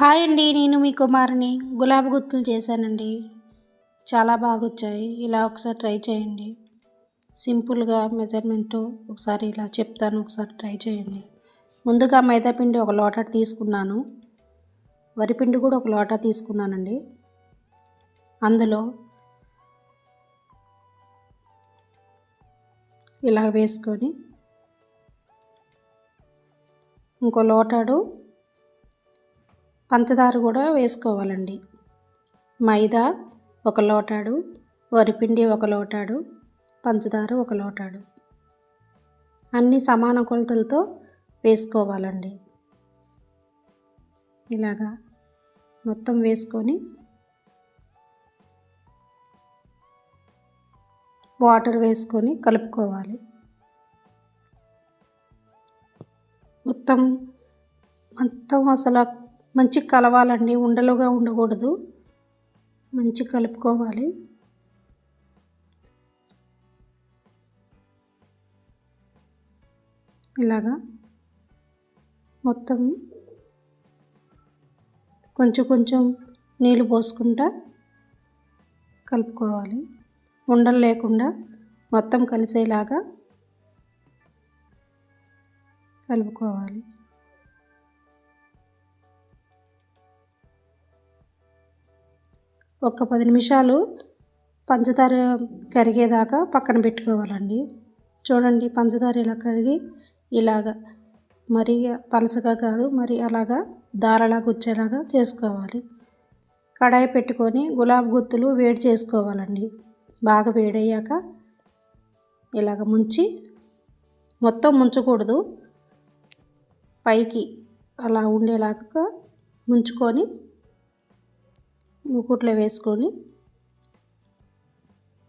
Hi అండి నేను మీ కుమార్ని గులాబీ గుత్తులు చేశానండి. చాలా బాగా వచ్చాయి ఇలా ఒకసారి ట్రై చేయండి. సింపుల్గా మెజర్మెంట్ ఒకసారి ఇలా చెప్తాను ఒకసారి ట్రై చేయండి. ముందుగా మైదాపిండి ఒక లోట తీసుకున్నాను. వరిపిండి కూడా ఒక లోట తీసుకున్నానండి. అందులో ఇలా వేసుకొని ఇంకో లోటాడు పంచదార కూడా వేసుకోవాలండి. మైదా ఒక లోటాడు వరిపిండి ఒక లోటాడు పంచదార ఒక లోటాడు. అన్నీ సమాన కొలతలతో వేసుకోవాలండి. ఇలాగా మొత్తం వేసుకొని వాటర్ వేసుకొని కలుపుకోవాలి. మొత్తం మొత్తం అసలు మంచి కలవాలండి ఉండలుగా ఉండకూడదు. మంచి కలుపుకోవాలి. ఇలాగా మొత్తం కొంచెం కొంచెం నీళ్ళు పోసుకుంటా కలుపుకోవాలి. ఉండలు లేకుండా మొత్తం కలిసేలాగా కలుపుకోవాలి. ఒక పది నిమిషాలు పంచదార కరిగేదాకా పక్కన పెట్టుకోవాలండి. చూడండి పంచదార ఇలా కరిగి ఇలాగ మరీ పలసగా కాదు మరి అలాగా దారలాగా వచ్చేలాగా చేసుకోవాలి. కడాయి పెట్టుకొని గులాబీ గుత్తులు వేడి చేసుకోవాలండి. బాగా వేడయ్యాక ఇలాగ ముంచి మొత్తం ముంచకూడదు. పైకి అలా ఉండేలాగా ముంచుకొని మూకుట్లో వేసుకొని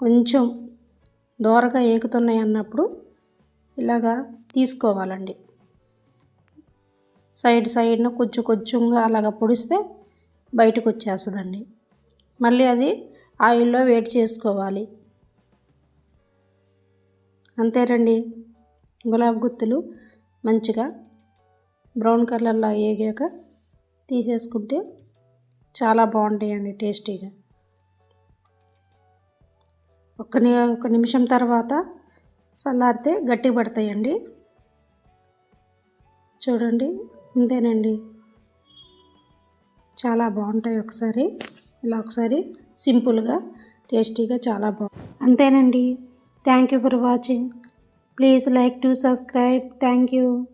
కొంచెం దోరగా ఏకుతున్నాయి అన్నప్పుడు ఇలాగా తీసుకోవాలండి. సైడ్ సైడ్న కొంచెం కొంచెంగా అలాగ పొడిస్తే బయటకు వచ్చేస్తుందండి. మళ్ళీ అది ఆయిల్లో వేడి చేసుకోవాలి. అంతేనండి గులాబీ గుత్తులు మంచిగా బ్రౌన్ కలర్లో వేగాక తీసేసుకుంటే చాలా బాగుంటాయండి టేస్టీగా. ఒక ఒక నిమిషం తర్వాత చల్లారితే గట్టి పడతాయండి. చూడండి ఇంతేనండి. చాలా బాగుంటాయి ఒకసారి. ఇలా ఒకసారి సింపుల్గా టేస్టీగా చాలా బాగుంది అంతేనండి. Thank you for watching. Please like to subscribe. Thank you.